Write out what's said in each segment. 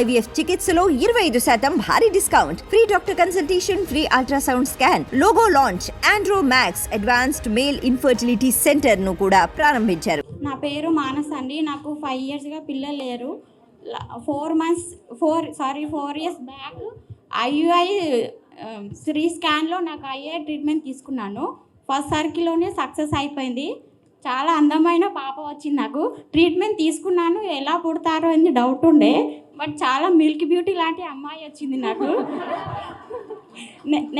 IVF చికిత్సలో ఇరవై ఐదు శాతం భారీ discount. Free doctor consultation free ultrasound scan logo launch Andro Max advanced male infertility సెంటర్ను కూడా ప్రారంభించారు. నా పేరు మానస్ అండి. నాకు ఫైవ్ ఇయర్స్గా పిల్లలు లేరు. Four months four sorry four years back IUI Sri స్కాన్లో నాకు ఐఏ ట్రీట్మెంట్ తీసుకున్నాను. ఫస్ట్ సర్కిల్లోనే సక్సెస్ అయిపోయింది. చాలా అందమైన పాప వచ్చింది నాకు. ట్రీట్మెంట్ తీసుకున్నాను. ఎలా పుడతారో అని డౌట్ ఉండే. బట్ చాలా మిల్క్ బ్యూటీ లాంటి అమ్మాయి వచ్చింది నాకు.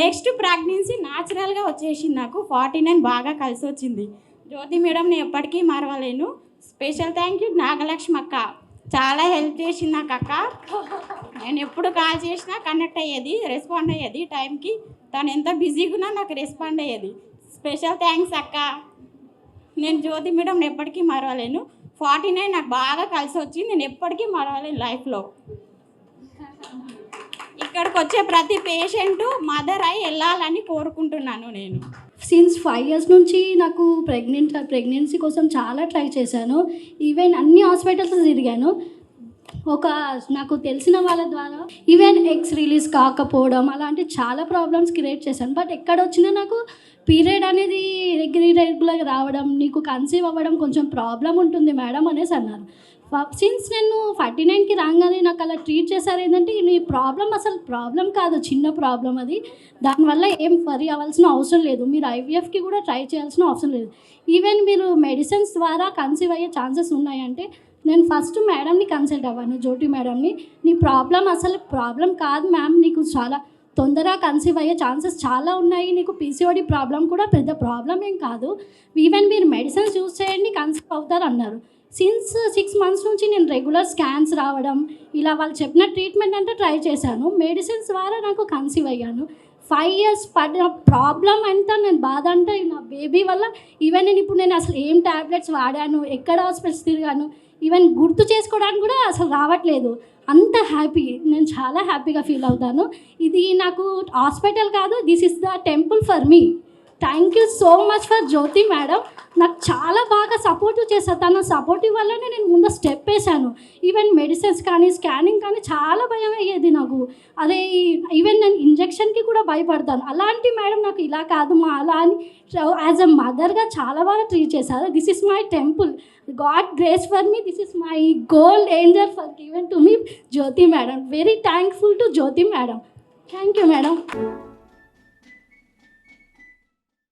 నెక్స్ట్ ప్రెగ్నెన్సీ న్యాచురల్గా వచ్చేసింది నాకు. ఫార్టీ నైన్ బాగా కలిసి వచ్చింది. జ్యోతి మేడం నేను ఎప్పటికీ మరవలేను. స్పెషల్ థ్యాంక్ యూ నాగలక్ష్మి అక్క. చాలా హెల్ప్ చేసింది నాకు అక్క. నేను ఎప్పుడు కాల్ చేసినా కనెక్ట్ అయ్యేది రెస్పాండ్ అయ్యేది టైంకి. తను ఎంత బిజీగా ఉన్నా నాకు రెస్పాండ్ అయ్యేది. స్పెషల్ థ్యాంక్స్ అక్క. నేను జ్యోతి మేడం ఎప్పటికీ మరవలేను. ఫార్టీ నైన్ నాకు బాగా కలిసి వచ్చింది. నేను ఎప్పటికీ మరవలేను లైఫ్లో. ఇక్కడికి వచ్చే ప్రతి పేషెంట్ మదర్ అయి వెళ్ళాలని కోరుకుంటున్నాను నేను. సిన్స్ ఫైవ్ ఇయర్స్ నుంచి నాకు ప్రెగ్నెంట్ ప్రెగ్నెన్సీ కోసం చాలా ట్రై చేశాను. ఈవెన్ అన్ని హాస్పిటల్స్ తిరిగాను. ఒక నాకు తెలిసిన వాళ్ళ ద్వారా ఈవెన్ ఎగ్స్ రిలీజ్ కాకపోవడం అలాంటి చాలా ప్రాబ్లమ్స్ క్రియేట్ చేశాను. బట్ ఎక్కడ వచ్చినా నాకు పీరియడ్ అనేది రెగ్యులర్గా రావడం నీకు కన్సీవ్ అవ్వడం కొంచెం ప్రాబ్లం ఉంటుంది మేడం అనేసి అన్నారు. సిన్స్ నేను ఫార్టీ నైన్కి రాగానే నాకు అలా ట్రీట్ చేశారు ఏంటంటే నీ ప్రాబ్లం అసలు ప్రాబ్లం కాదు చిన్న ప్రాబ్లం అది. దానివల్ల ఏం వరి అవ్వాల్సిన అవసరం లేదు. మీరు ఐవీఎఫ్కి కూడా ట్రై చేయాల్సిన అవసరం లేదు. ఈవెన్ మీరు మెడిసిన్స్ ద్వారా కన్సీవ్ అయ్యే ఛాన్సెస్ ఉన్నాయంటే నేను ఫస్ట్ మేడంని కన్సల్ట్ అవ్వాను జ్యోతి మేడంని నీ ప్రాబ్లం అసలు ప్రాబ్లం కాదు మ్యామ్ నీకు చాలా తొందరగా కన్సీవ్ అయ్యే ఛాన్సెస్ చాలా ఉన్నాయి. నీకు పీసీఓడి ప్రాబ్లం కూడా పెద్ద ప్రాబ్లం ఏం కాదు. ఈవెన్ మీరు మెడిసిన్స్ యూజ్ చేయండి కన్సీవ్ అవుతారు అన్నారు సిన్స్ సిక్స్ మంత్స్ నుంచి నేను రెగ్యులర్ స్కాన్స్ రావడం ఇలా వాళ్ళు చెప్పిన ట్రీట్మెంట్ అంటే ట్రై చేశాను. మెడిసిన్స్ ద్వారా నాకు కన్సీవ్ అయ్యాను. ఫైవ్ ఇయర్స్ పడిన ప్రాబ్లం అంతా నేను బాధ అంటే నా బేబీ వల్ల ఈవెన్ నేను ఇప్పుడు నేను అసలు ఏం ట్యాబ్లెట్స్ వాడాను ఎక్కడ హాస్పిటల్స్ తిరిగాను ఈవెన్ గుర్తు చేసుకోవడానికి కూడా అసలు రావట్లేదు. అంత హ్యాపీ నేను చాలా హ్యాపీగా ఫీల్ అవుతాను. ఇది నాకు హాస్పిటల్ కాదు this is the temple for me thank you so much for Jyothi madam నాకు చాలా బాగా సపోర్టివ్ చేశారు. తన సపోర్టివ్ వల్లనే నేను ముందు స్టెప్ వేశాను. ఈవెన్ మెడిసిన్స్ కానీ స్కానింగ్ కానీ చాలా భయం అయ్యేది నాకు. అదే ఈవెన్ నేను ఇంజెక్షన్కి కూడా భయపడతాను. అలాంటి మేడం నాకు ఇలా కాదు మా అలా అని యాజ్ అ మదర్గా చాలా బాగా ట్రీట్ చేశారు. This is my temple God grace for me this is my gold angel for given to me Jyothi madam very thankful to Jyothi madam thank you madam